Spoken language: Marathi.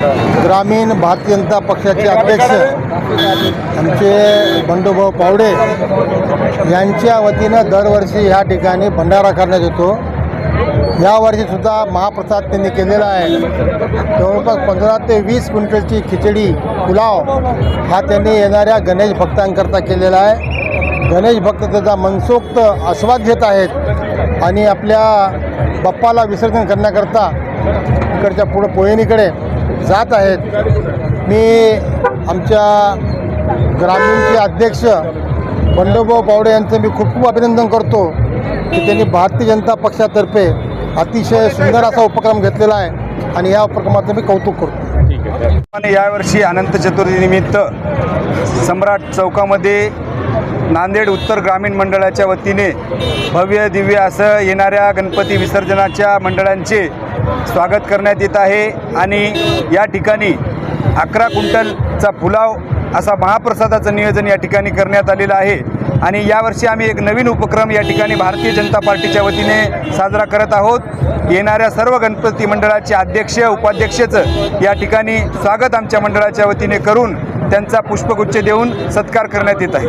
ग्रामीण भारतीय जनता पक्षाचे अध्यक्ष आमचे बंडूभाऊ पावडे यांच्या वतीनं दरवर्षी ह्या ठिकाणी भंडारा करण्यात येतो. यावर्षीसुद्धा महाप्रसाद त्यांनी केलेला आहे. जवळपास पंधरा ते वीस क्विंटलची खिचडी पुलाव हा त्यांनी येणाऱ्या गणेश भक्तांकरता केलेला आहे. गणेश भक्त त्याचा मनसोक्त आस्वाद घेत आहेत आणि आपल्या बाप्पाला विसर्जन करण्याकरता इकडच्या पुढं पोहिणीकडे जात आहेत. मी आमच्या ग्रामीणचे अध्यक्ष बंडोभाऊ पावडे यांचं मी खूप खूप अभिनंदन करतो की त्यांनी भारतीय जनता पक्षातर्फे अतिशय सुंदर असा उपक्रम घेतलेला आहे आणि या उपक्रमाचं मी कौतुक करतो. आणि यावर्षी अनंत चतुर्थीनिमित्त सम्राट चौकामध्ये नांदेड उत्तर ग्रामीण मंडळाच्या वतीने भव्य दिव्य असं येणाऱ्या गणपती विसर्जनाच्या मंडळांचे स्वागत करण्यात येत आहे आणि या ठिकाणी अकरा क्विंटलचा पुलाव असा महाप्रसादाचं नियोजन या ठिकाणी करण्यात आलेलं आहे. आणि यावर्षी आम्ही एक नवीन उपक्रम या ठिकाणी भारतीय जनता पार्टीच्या वतीने साजरा करत आहोत. येणाऱ्या सर्व गणपती मंडळाचे अध्यक्ष उपाध्यक्षचं या ठिकाणी स्वागत आमच्या मंडळाच्या वतीने करून त्यांचा पुष्पगुच्छ देऊन सत्कार करण्यात येत आहे.